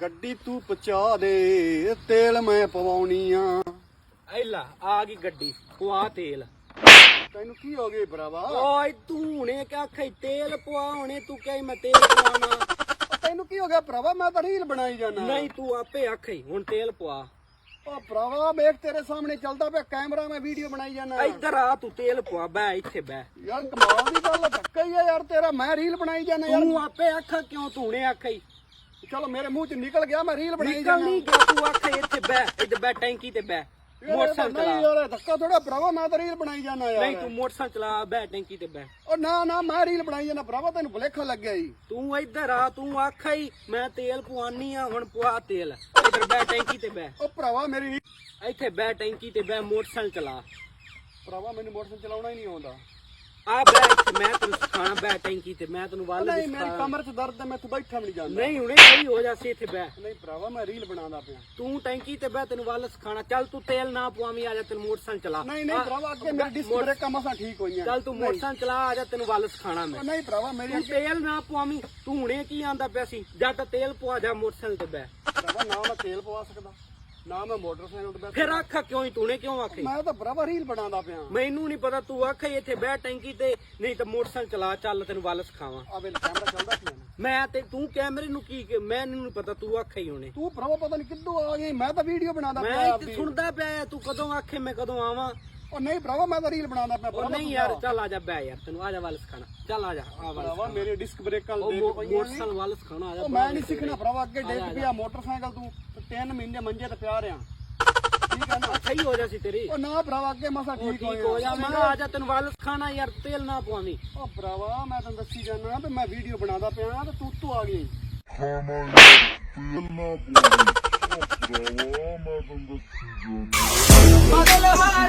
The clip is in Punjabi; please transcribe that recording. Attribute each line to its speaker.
Speaker 1: ਗੱਡੀ ਤੂੰ ਪਹੁੰਚਾ ਦੇ ਤੇਲ ਮੈਂ ਪਵਾਉਣੀ ਆ।
Speaker 2: ਐਲਾ ਆ ਗਈ ਗੱਡੀ ਪਵਾ ਤੇਲ।
Speaker 1: ਤੈਨੂੰ ਕੀ ਹੋ ਗਿਆ ਭਰਾਵਾ?
Speaker 2: ਓਏ ਤੂੰ ਹੁਣੇ ਕਿਆ ਖਈ ਤੇਲ ਪਵਾ ਹੁਣੇ ਤੂੰ ਕਹੀ ਮੈਂ ਤੇਲ ਪਵਾਣਾ
Speaker 1: ਤੈਨੂੰ ਕੀ ਹੋ ਗਿਆ ਭਰਾਵਾ? ਮੈਂ ਤਾਂ ਰੀਲ ਬਣਾਈ ਜਾਣਾ
Speaker 2: ਨਹੀਂ ਤੂੰ ਆਪੇ ਆਖਈ ਹੁਣ ਤੇਲ ਪਵਾ।
Speaker 1: ਉਹ ਭਰਾਵਾ ਵੇਖ ਤੇਰੇ ਸਾਹਮਣੇ ਚੱਲਦਾ ਪਿਆ ਕੈਮਰਾ ਮੈਂ ਵੀਡੀਓ ਬਣਾਈ ਜਾਣਾ
Speaker 2: ਇੱਧਰ ਆ ਤੂੰ ਤੇਲ ਪਵਾ ਬੈ ਇੱਥੇ ਬੈ
Speaker 1: ਯਾਰ ਕਮਾਲ ਦੀ ਗੱਲ ਧੱਕਾ ਹੀ ਆ ਯਾਰ ਤੇਰਾ ਮੈਂ ਰੀਲ ਬਣਾਈ ਜਾਣਾ ਯਾਰ।
Speaker 2: ਤੂੰ ਆਪੇ ਆਖਾ ਕਿਉਂ ਤੂੰ ਹੁਣੇ ਆਖਈ
Speaker 1: ਚਲੋ ਮੇਰੇ ਮੂੰਹ ਚ ਨਿਕਲ ਗਿਆ ਮੈਂ ਰੀਲ ਬਣਾਈ
Speaker 2: ਨਿਕਲ ਨਹੀਂ ਗਿਆ ਤੂੰ ਆਖੇ ਇੱਥੇ ਬੈ ਇੱਥੇ ਬੈ ਟੈਂਕੀ ਤੇ ਬੈ ਮੋਟਰਸਾਈਕਲ
Speaker 1: ਨਹੀਂ
Speaker 2: ਚਲਾ।
Speaker 1: ਯਾਰ ਧੱਕਾ ਥੋੜਾ ਭਰਾਵਾ ਮੈਂ ਤਾਂ ਰੀਲ ਬਣਾਈ ਜਾਣਾ ਯਾਰ।
Speaker 2: ਨਹੀਂ ਤੂੰ ਮੋਟਰਸਾਈਕਲ ਚਲਾ ਬੈ ਟੈਂਕੀ ਤੇ ਬੈ
Speaker 1: ਉਹ ਨਾ ਨਾ ਮੈਂ ਰੀਲ ਬਣਾਈ ਜਾਣਾ ਭਰਾਵਾ ਤੈਨੂੰ ਭੁਲੇਖਾ ਲੱਗਿਆ ਜੀ।
Speaker 2: ਤੂੰ ਇੱਧਰ ਆ ਤੂੰ ਆਖਾ ਹੀ ਮੈਂ ਤੇਲ ਪਵਾਨੀ ਆ ਹੁਣ ਪਵਾ ਤੇਲ। ਇੱਧਰ ਬੈ ਟੈਂਕੀ ਤੇ ਬੈ
Speaker 1: ਉਹ ਭਰਾਵਾ ਮੇਰੀ
Speaker 2: ਇੱਥੇ ਬੈ ਟੈਂਕੀ ਤੇ ਬੈ ਮੋਟਰਸਾਈਕਲ ਚਲਾ।
Speaker 1: ਭਰਾਵਾ ਮੈਨੂੰ ਮੋਟਰਸਾਈਕਲ ਚਲਾਉਣਾ ਹੀ ਨਹੀਂ ਆਉਂਦਾ।
Speaker 2: ਆ ਬੈ ਇੱਥੇ ਮੈਂ ਤੈਨੂੰ ਸਿਖਾਣਾ ਬੈ ਟੈਂਕੀ ਤੇ ਮੈਂ ਤੈਨੂੰ ਵੱਲ
Speaker 1: ਨਹੀਂ ਮੇਰੀ। ਕਮਰ 'ਚ ਦਰਦ ਹੈ ਮੈਂ ਤੂੰ ਬੈਠਾ ਵੀ ਨਹੀਂ ਜਾਂਦਾ।
Speaker 2: ਨਹੀਂ ਹੁਣੇ ਸਹੀ ਹੋ ਜਾ ਸੀ ਇੱਥੇ ਬੈ।
Speaker 1: ਨਹੀਂ ਭਰਾਵਾ ਮੈਂ ਰੀਲ ਬਣਾਉਂਦਾ ਪਿਆ।
Speaker 2: ਤੂੰ ਟੈਂਕੀ ਤੇ ਬੈ ਤੈਨੂੰ ਵੱਲ ਸਿਖਾਣਾ। ਚੱਲ ਤੂੰ ਤੇਲ ਨਾ ਪਵਾਵੀਂ ਆ ਜਾ ਤੈਨੂੰ ਮੋਟਰਸਾਈਕਲ ਚਲਾ।
Speaker 1: ਨਹੀਂ ਨਹੀਂ ਭਰਾਵਾ ਅੱਗੇ ਮੇਰੀ ਡਿਸਕ ਬ੍ਰੇਕਾਂ ਮਸਾਂ ਠੀਕ ਹੋਈਆਂ।
Speaker 2: ਚੱਲ ਤੂੰ ਮੋਟਰਸਾਈਕਲ ਚਲਾ ਆ ਜਾ ਤੈਨੂੰ ਵੱਲ ਸਿਖਾਣਾ ਮੈਂ।
Speaker 1: ਨਹੀਂ ਭਰਾਵਾ ਮੇਰੀ
Speaker 2: ਤੂੰ ਤੇਲ ਨਾ ਪਵਾਵੀਂ ਤੂੰ ਹੁਣੇ ਕੀ ਆਂਦਾ ਪਿਆ ਸੀ? ਜਾਂ ਤਾਂ ਤੇਲ ਪਵਾ ਜਾ ਮੋਟਰਸਾਈਕਲ ਤੇ ਬੈ।
Speaker 1: ਭਰਾਵਾ ਨਾ ਮੈਂ ਤੇਲ ਪਵਾ ਸਕਦਾ। ਨਾ ਮੈਂ ਮੋਟਰਸਾਈਕਲ ਤੇ ਬੈਠ।
Speaker 2: ਫਿਰ ਆਖਾ ਕਿਉਂ ਹੀ ਤੂੰ ਕਿਉਂ ਆਖੇ?
Speaker 1: ਮੈਂ ਤਾਂ ਭਰਾਵਾ ਰੀਲ ਬਣਾਉਂਦਾ ਪਿਆ।
Speaker 2: ਮੈਨੂੰ ਨਹੀਂ ਪਤਾ ਤੂੰ ਆਖੇ ਇੱਥੇ ਬਹਿ ਟੈਂਕੀ ਤੇ ਨਹੀਂ ਤਾਂ ਮੋਟਰਸਾਈਕਲ ਚਲਾ ਚੱਲ ਤੈਨੂੰ ਵੱਲ ਸਿਖਾਵਾਂ
Speaker 1: ਆ ਵੇ ਕੈਮਰਾ ਚੱਲਦਾ ਪਿਆ ਨਾ।
Speaker 2: ਮੈਂ ਤੇ ਤੂੰ ਕੈਮਰੇ ਨੂੰ ਕੀ ਕਿ- ਮੈਨੂੰ ਨਹੀਂ ਪਤਾ ਤੂੰ ਆਖੇ ਹੀ ਹੁਣੇ
Speaker 1: ਤੂੰ ਭਰਾਵਾ ਪਤਾ ਨਹੀਂ ਕਿੱਦੋਂ ਆ ਗਈ ਮੈਂ ਤਾਂ ਵੀਡੀਓ ਬਣਾਉਂਦਾ
Speaker 2: ਮੈਂ
Speaker 1: ਪਿਆ
Speaker 2: ਇੱਥੇ
Speaker 1: ਆਪਦੀ।
Speaker 2: ਸੁਣਦਾ ਪਿਆ ਤੂੰ ਕਦੋਂ ਆਖੇ ਮੈਂ ਕਦੋਂ ਆਵਾਂ?
Speaker 1: ਉਹ ਨਹੀਂ ਭਰਾਵਾ ਮੈਂ ਤਾਂ ਰੀਲ ਬਣਾਉਂਦਾ ਪਿਆ
Speaker 2: ਉਹ ਨਹੀਂ ਯਾਰ ਚੱਲ ਆ ਜਾ ਬੈ ਯਾਰ ਤੈਨੂੰ ਆ ਜਾ ਵੱਲ ਸਿਖਾਣਾ ਚੱਲ ਆ ਜਾ ਆ ਵੱਲ
Speaker 1: ਭਰਾਵਾ ਮੇਰੇ ਡਿਸਕ ਬ੍ਰੇਕਾਂ
Speaker 2: ਉਹ
Speaker 1: ਦੇਖ
Speaker 2: ਮੋ-
Speaker 1: ਪਈਆਂ
Speaker 2: ਮੋਟਰਸਾਈਕਲ ਵੱਲ ਸਿਖਾਣਾ ਆ ਜਾ
Speaker 1: ਮੈਂ ਨਹੀਂ ਸਿੱਖਣਾ ਭਰਾਵਾ ਅੱਗੇ ਡਿੱਗ ਪਿਆ ਮੋਟਰਸਾਈਕਲ ਤੂੰ ਤੇ ਤਿੰਨ ਮਹੀਨੇ ਮੰਜੇ ਤੇ ਪਿਆ ਰਿਆਂ ਠੀਕ ਆ ਨਾ?
Speaker 2: ਸਹੀ ਹੋ ਜਾ ਸੀ ਤੇਰੀ।
Speaker 1: ਉਹ ਨਾ ਭਰਾਵਾ ਅੱਗੇ ਮਸਾ ਠੀਕ
Speaker 2: ਹੋ ਜਾ ਮੈਂ ਆ ਜਾ ਤੈਨੂੰ ਵੱਲ ਸਿਖਾਣਾ ਯਾਰ ਤੇਲ ਨਾ ਪਵਾਵੀਂ।
Speaker 1: ਉਹ ਭਰਾਵਾ ਮੈਂ ਤੈਨੂੰ ਦੱਸੀ ਜਾਣਾ ਵੀ ਮੈਂ ਵੀਡੀਓ ਬਣਾਉਂਦਾ ਪਿਆ ਤੇ ਤੂੰ ਤੂੰ ਆ ਗਈ।
Speaker 3: ਖਾਣਾ ਯਾਰ ਤੇਲ ਨਾ ਬੋਲੀ ਉਹ ਭਰਾਵਾ ਮੈਂ ਤੈਨੂੰ ਦੱਸੀ
Speaker 2: ਵਾਲਾ ਘਰ